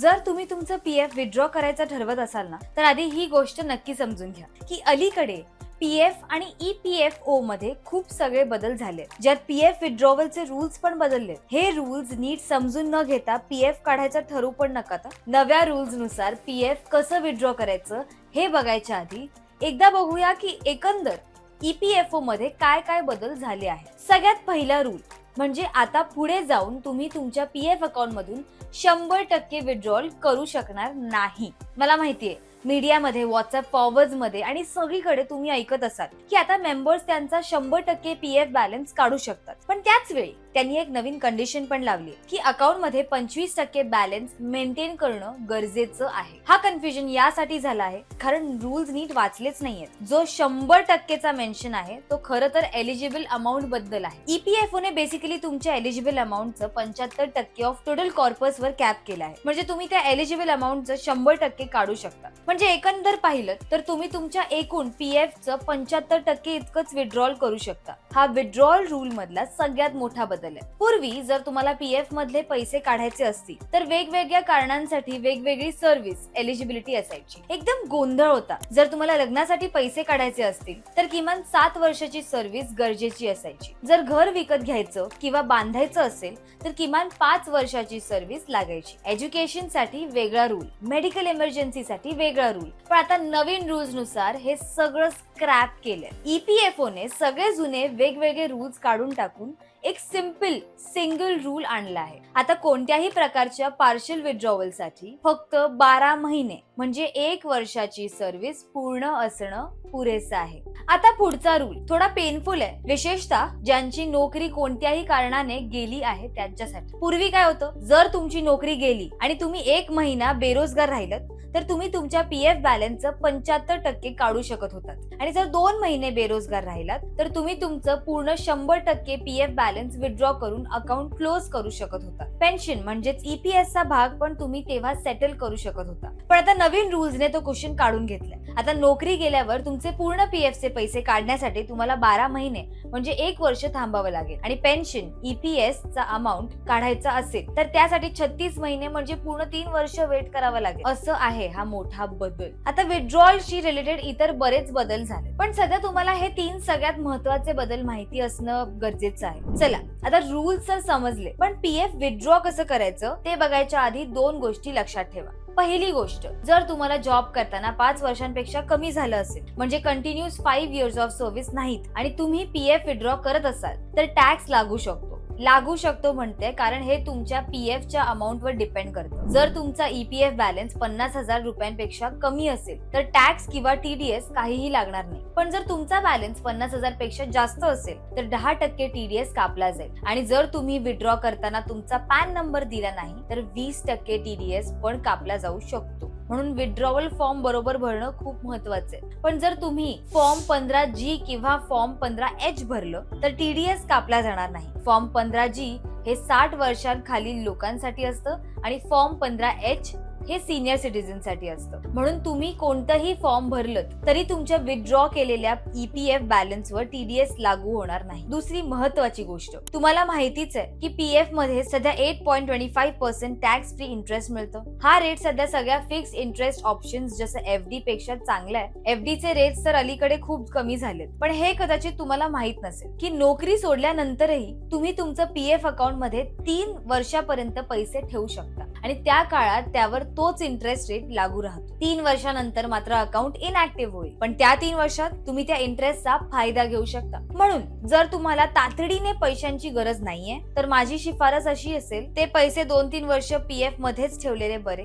जर तुम्ही तुमचं पीएफ विथड्रॉ करायचं ठरवत असाल ना तर आधी ही गोष्ट नक्की समजून घ्या. की अलीकडे पीएफ आणि ई पी एफ ओ मध्ये खूप सगळे बदल झाले ज्यात पीएफ विथड्रॉवलचे रूल्स पण बदलले हे रूल्स नीट समजून न घेता पीएफ काढायचं ठरवू पण नका तर. नव्या रूल्सनुसार पीएफ कसं विथड्रॉ करायचं हे बघायच्या आधी एकदा बघूया की एकंदर ई पी एफ ओ मध्ये काय काय बदल झाले आहेत. सगळ्यात पहिला रूल म्हणजे आता पुढे जाऊन तुम्ही तुमच्या पी एफ अकाउंट मधून शंभर टक्के विड्रॉल करू शकणार नाही. मला माहितीये. मीडियामध्ये व्हॉट्सअप फॉरवर्डमध्ये आणि सगळीकडे तुम्ही ऐकत असाल की आता मेंबर्स त्यांचा शंभर टक्के पी एफ बॅलन्स काढू शकतात. पण त्याच वेळी त्यांनी एक नवीन कंडिशन पण लावली की अकाउंटमध्ये पंचवीस टक्के बॅलन्स मेंटेन करणं गरजेचं आहे. हा कन्फ्युजन यासाठी झाला आहे कारण रूल्स नीट वाचलेच नाहीयेत. जो शंभर टक्केचा मेन्शन आहे तो खरं तर एलिजिबल अमाऊंटबद्दल आहे. ईपीएफओ ने बेसिकली तुमच्या एलिजिबल अमाऊंटचं पंच्याहत्तर टक्के ऑफ टोटल कॉर्पस वर कॅप केलं आहे. म्हणजे तुम्ही त्या एलिजिबल अमाऊंटचं शंभर टक्के काढू शकता. म्हणजे एकंदर पाहिलं तर तुम्ही तुमच्या एकूण पीएफ एफचं पंच्याहत्तर टक्के इतकंच विड्रॉल करू शकता. हा विड्रॉल रूल मधला सगळ्यात मोठा बदल आहे. पूर्वी जर तुम्हाला पीएफ मधले पैसे काढायचे असतील तर वेगवेगळ्या कारणांसाठी वेगवेगळी सर्व्हिस एलिजिबिलिटी असायची. एकदम गोंधळ होता. जर तुम्हाला लग्नासाठी पैसे काढायचे असतील तर किमान सात वर्षाची सर्व्हिस गरजेची असायची. जर घर विकत घ्यायचं किंवा बांधायचं असेल तर किमान पाच वर्षाची सर्व्हिस लागायची. एज्युकेशनसाठी वेगळा रूल मेडिकल इमर्जन्सीसाठी वेगळा रूल पण आता नवीन रूल्सनुसार हे सगळं स्क्रॅप केलंय. ईपीएफओ ने सगळे जुने वेगवेगळे रूल्स काढून टाकून एक सिंपल सिंगल रूल आणला आहे. आता कोणत्याही प्रकारच्या पार्शल विड्रॉवलसाठी फक्त बारा महिने म्हणजे एक वर्षाची सर्व्हिस पूर्ण असणं पुरेसं आहे. आता पुढचा रूल थोडा पेनफुल आहे. विशेषतः ज्यांची नोकरी कोणत्याही कारणाने गेली आहे त्यांच्यासाठी. पूर्वी काय होतं? जर तुमची नोकरी गेली आणि तुम्ही एक महिना बेरोजगार राहिलत तर तुम्ही तुमच्या पीएफ बॅलन्सचं पंच्याहत्तर टक्के काढू शकत होतात. आणि जर दोन महिने बेरोजगार राहिलात तर तुम्ही तुमचं पूर्ण शंभर टक्के पीएफ बॅलन्स विथड्रॉ करून अकाउंट क्लोज करू शकत होता पेन्शन म्हणजेच ईपीएस चा भाग पण तुम्ही तेव्हा सेटल करू शकत होता. पण आता नवीन रुल्सने तो क्वेश्चन काढून घेतलाय. आता नोकरी गेल्यावर तुमचे पूर्ण पीएफ चे पैसे काढण्यासाठी तुम्हाला बारा महिने म्हणजे एक वर्ष थांबावं लागेल. आणि पेन्शन ईपीएस चा अमाऊंट काढायचा असेल तर त्यासाठी छत्तीस महिने म्हणजे पूर्ण तीन वर्ष वेट करावं लागेल. असं आहे हा मोठा बदल. आता withdrawal शी रिलेटेड इतर बरेच बदल झाले. पण सध्या तुम्हाला हे तीन सगळ्यात महत्त्वाचे बदल माहिती असणं गरजेचं आहे. चला आता रूल्स तर समजले पण पीएफ विड्रॉ कसं करायचं ते बघायच्या आधी दोन गोष्टी लक्षात ठेवा. पहिली गोष्ट जर तुम्हाला जॉब करताना पाच वर्षांपेक्षा कमी झालं असेल म्हणजे continuous five years of service नाहीत आणि तुम्ही पीएफ विड्रॉ करत असाल तर टॅक्स लागू शकतो. लागू शकतो म्हणते कारण हे तुमच्या पी एफच्या अमाऊंटवर डिपेंड करतं. जर तुमचा ईपीएफ बॅलन्स पन्नास हजार रुपयांपेक्षा कमी असेल तर टॅक्स किंवा टीडीएस काहीही लागणार नाही. पण जर तुमचा बॅलन्स पन्नास हजारपेक्षा जास्त असेल तर दहा टक्के टीडीएस कापला जाईल. आणि जर तुम्ही विड्रॉ करताना तुमचा पॅन नंबर दिला नाही तर वीस टक्के टीडीएस पण कापला जाऊ शकतो. म्हणून विड्रॉवल फॉर्म बरोबर भरणं खूप महत्वाचं आहे. पण जर तुम्ही फॉर्म पंधरा जी किंवा फॉर्म पंधरा एच भरलं तर टीडीएस कापला जाणार नाही. फॉर्म पंधरा जी हे साठ वर्षांखालील लोकांसाठी असतं आणि फॉर्म पंधरा एच हे सिनियर सिटीजनसाठी असतं. म्हणून तुम्ही कोणतंही फॉर्म भरलं तरी तुमच्या विथड्रॉ केलेल्या ईपीएफ बॅलन्स वर टीडीएस लागू होणार नाही. दुसरी महत्वाची गोष्ट तुम्हाला माहितीच आहे की पीएफमध्ये सध्या eight point twenty five percent tax free interest मिळतो. हा रेट सध्या सगळ्या फिक्स इंटरेस्ट ऑप्शन जसं एफ डी पेक्षा चांगला आहे. एफ डी चे रेट तर अलीकडे खूप कमी झालेत. पण हे कदाचित तुम्हाला माहीत नसेल की नोकरी सोडल्यानंतरही तुम्ही तुमचं पीएफ अकाउंटमध्ये तीन वर्षापर्यंत पैसे ठेवू शकता. आणि त्या काळात त्यावर तोच इंटरेस्ट रेट लागू राहतो. तीन वर्षानंतर मात्र अकाउंट इनऍक्टिव्ह होईल. पण त्या तीन वर्षात तुम्ही त्या इंटरेस्टचा फायदा घेऊ शकता. म्हणून जर तुम्हाला तातडीने पैशांची गरज नाहीये तर माझी शिफारस अशी असेल ते पैसे दोन तीन वर्ष पीएफ मध्येच ठेवलेले बरे.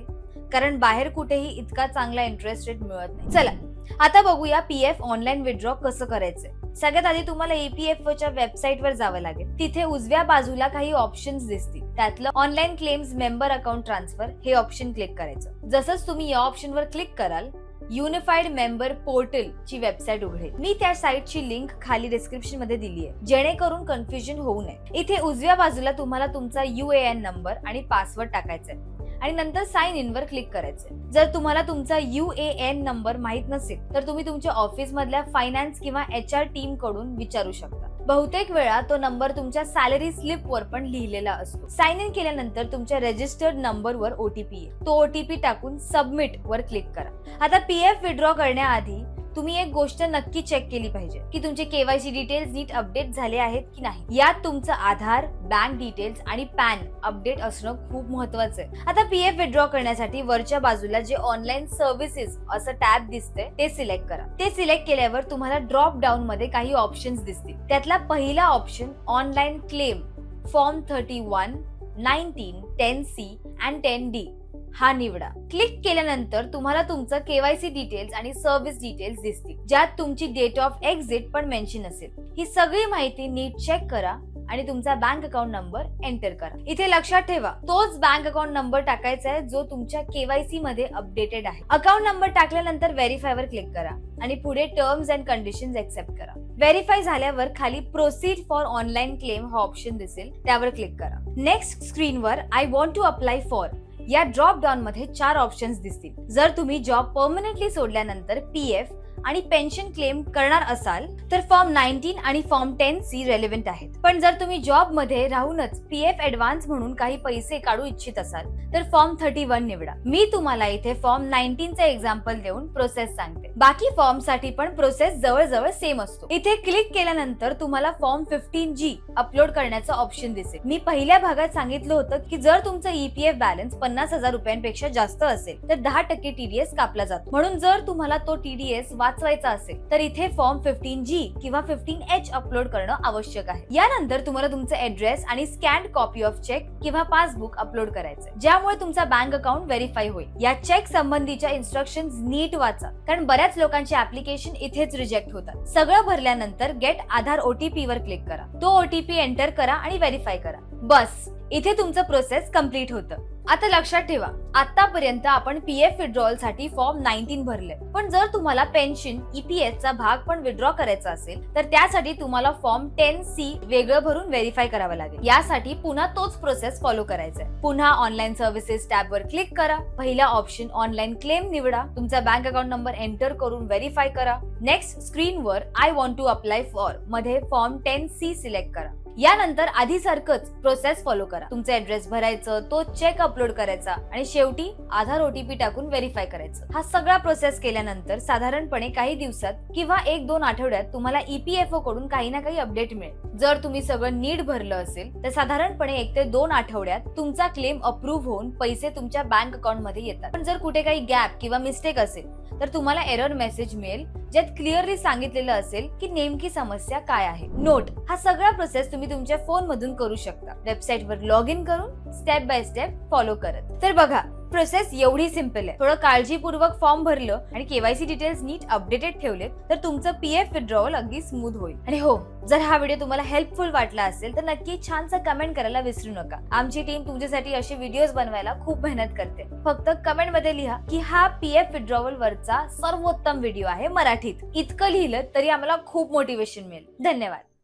कारण बाहेर कुठेही इतका चांगला इंटरेस्ट रेट मिळत नाही. चला आता बघूया पीएफ ऑनलाईन विड्रॉ कसं करायचंय. सगळ्यात आधी तुम्हाला ईपीएफओ च्या वेबसाईट वर जावं लागेल. तिथे उजव्या बाजूला काही ऑप्शन्स दिसतील. त्यातलं online claims member account transfer हे ऑप्शन क्लिक करायचं. जसंच तुम्ही या ऑप्शन वर क्लिक कराल युनिफाईड मेंबर पोर्टल ची वेबसाईट उघडेल. मी त्या साईटची लिंक खाली डिस्क्रिप्शनमध्ये दिली आहे जेणेकरून कन्फ्युजन होऊ नये. इथे उजव्या बाजूला तुम्हाला तुमचा युएएन नंबर आणि पासवर्ड टाकायचा आहे आणि नंतर साइन इन वर क्लिक करायचे जर तुम्हाला तुमचा यू ए एन नंबर माहीत नसेल तर तुम्ही तुमच्या ऑफिस मधल्या फायनान्स किंवा एच आर टीमकडून विचारू शकता. बहुतेक वेळा तो नंबर तुमच्या सॅलरी स्लिप वर पण लिहिलेला असतो. साइन इन केल्यानंतर तुमच्या रजिस्टर्ड नंबरवर ओटीपी येईल. तो ओटीपी टाकून सबमिट वर क्लिक करा. आता पीएफ विड्रॉ करण्याआधी तुम्ही एक गोष्ट नक्की चेक केली पाहिजे की तुमचे केवायसी डिटेल्स नीट अपडेट झाले आहेत की नाही. यात तुमचं आधार बँक डिटेल्स आणि पॅन अपडेट असणं खूप महत्वाचं आहे. आता पीएफ विड्रॉ करण्यासाठी वरच्या बाजूला जे ऑनलाईन सर्व्हिसेस असं टॅब दिसते ते सिलेक्ट करा. ते सिलेक्ट केल्यावर तुम्हाला ड्रॉप डाऊन मध्ये काही ऑप्शन्स दिसतील. त्यातला पहिला option online claim form thirty one nineteen ten C and ten D हा निवडा. क्लिक केल्यानंतर तुम्हाला तुमचं केवायसी डिटेल्स आणि सर्व्हिस डिटेल्स दिसतील. ज्यात तुमची डेट ऑफ एक्झिट पण मेन्शन असेल. ही सगळी माहिती नीट चेक करा आणि तुमचा बँक अकाउंट नंबर एंटर करा. इथे लक्षात ठेवा तोच बँक अकाउंट नंबर टाकायचा आहे जो तुमच्या केवायसी मध्ये अपडेटेड आहे. अकाउंट नंबर टाकल्यानंतर व्हेरीफाय वर क्लिक करा आणि पुढे टर्म्स अँड कंडिशन एक्सेप्ट करा. व्हेरीफाय झाल्यावर खाली प्रोसीड फॉर ऑनलाईन क्लेम हा ऑप्शन दिसेल त्यावर क्लिक करा. नेक्स्ट स्क्रीनवर I want to apply for या ड्रॉप डाऊन मध्ये चार ऑप्शन्स दिसतील. जर तुम्ही जॉब परमनंटली सोडल्यानंतर पीएफ आणि पेन्शन क्लेम करणार असाल तर फॉर्म नाईन्टीन आणि फॉर्म टेन सी रेलिव्हेंट आहेत. पण जर तुम्ही जॉबमध्ये राहूनच पीएफ ऍडव्हान्स म्हणून काही पैसे काढू इच्छित असाल तर फॉर्म थर्टी वन निवडा. मी तुम्हाला इथे फॉर्म नाईन्टीनचे एक्झाम्पल देऊन प्रोसेस सांगते. बाकी फॉर्मसाठी पण प्रोसेस जवळजवळ सेम असतो. इथे क्लिक केल्यानंतर तुम्हाला फॉर्म फिफ्टीन जी अपलोड करण्याचं ऑप्शन दिसेल. मी पहिल्या भागात सांगितलं होतं की जर तुमचं ईपीएफ बॅलन्स पन्नास हजार रुपयांपेक्षा जास्त असेल तर दहा टक्के टीडीएस कापला जातो. म्हणून जर तुम्हाला तो टीडीएस वाचवायचा असेल तर इथे फॉर्म फिफ्टीन जी किंवा फिफ्टीन एच अपलोड करणं आवश्यक आहे. यानंतर तुम्हाला तुमचं ऍड्रेस आणि स्कॅन्ड कॉपी ऑफ चेक किंवा पासबुक अपलोड करायचं ज्यामुळे तुमचा बँक अकाउंट व्हेरीफाय होईल. या चेक संबंधीच्या इन्स्ट्रक्शन नीट वाचा कारण बऱ्याच लोकांचे ऍप्लिकेशन इथेच रिजेक्ट होतात. सगळं भरल्यानंतर गेट आधार ओटीपी वर क्लिक करा. तो ओटीपी एंटर करा आणि व्हेरीफाय करा. बस इथे तुमचं प्रोसेस कंप्लीट होतं. आता लक्षात ठेवा आतापर्यंत आपण पीएफ विड्रॉलसाठी फॉर्म नाईन्टीन भरले. पण जर तुम्हाला पेन्शन ईपीएस चा भाग पण विड्रॉ करायचा असेल तर त्यासाठी तुम्हाला फॉर्म टेन सी वेगळं भरून व्हेरीफाय करावं लागेल. यासाठी पुन्हा तोच प्रोसेस फॉलो करायचा आहे पुन्हा ऑनलाईन सर्व्हिसेस टॅब वर क्लिक करा. पहिला ऑप्शन ऑनलाईन क्लेम निवडा. तुमचा बँक अकाउंट नंबर एंटर करून व्हेरीफाय करा. नेक्स्ट स्क्रीनवर आय वॉन्ट टू अप्लाय फॉरमध्ये फॉर्म टेन सी सिलेक्ट करा. यानंतर आधीसारखंच प्रोसेस फॉलो करा. तुमचा ऍड्रेस भरायचं तो चेक अपलोड करायचा आणि शेवटी आधार ओटीपी टाकून व्हेरीफाय करायचं. हा सगळा प्रोसेस केल्यानंतर साधारणपणे काही दिवसात किंवा एक दोन आठवड्यात तुम्हाला ईपीएफओ कडून काही ना काही अपडेट मिळेल. जर तुम्ही सगळं नीट भरलं असेल तर साधारणपणे एक ते दोन आठवड्यात तुमचा क्लेम अप्रूव्ह होऊन पैसे तुमच्या बँक अकाउंटमध्ये येतात. पण जर कुठे काही गॅप किंवा मिस्टेक असेल तर तुम्हाला एरर मेसेज मिळेल. ज्यात क्लिअरली सांगितलेलं असेल की नेमकी समस्या काय आहे. नोट हा सगळा प्रोसेस तुम्ही तुमच्या फोन मधून करू शकता. वेबसाईट वर लॉग इन करून स्टेप बाय स्टेप फॉलो करत. तर बघा प्रोसेस एवढी सिंपल आहे. थोडं काळजीपूर्वक फॉर्म भरलं आणि केवायसी डिटेल्स नीट अपडेटेड ठेवले तर तुमचं पीएफ विड्रॉवल अगदी स्मूथ होईल. आणि हो जर हा व्हिडिओ तुम्हाला हेल्पफुल वाटला असेल तर नक्की छानसा कमेंट करायला विसरू नका. आमची टीम तुमच्यासाठी असे व्हिडिओज बनवायला खूप मेहनत करते. फक्त कमेंटमध्ये लिहा की हा पीएफ विड्रॉवल वरचा सर्वोत्तम व्हिडिओ आहे मराठीत. इतकं लिहिलं तरी आम्हाला खूप मोटिवेशन मिळेल. धन्यवाद.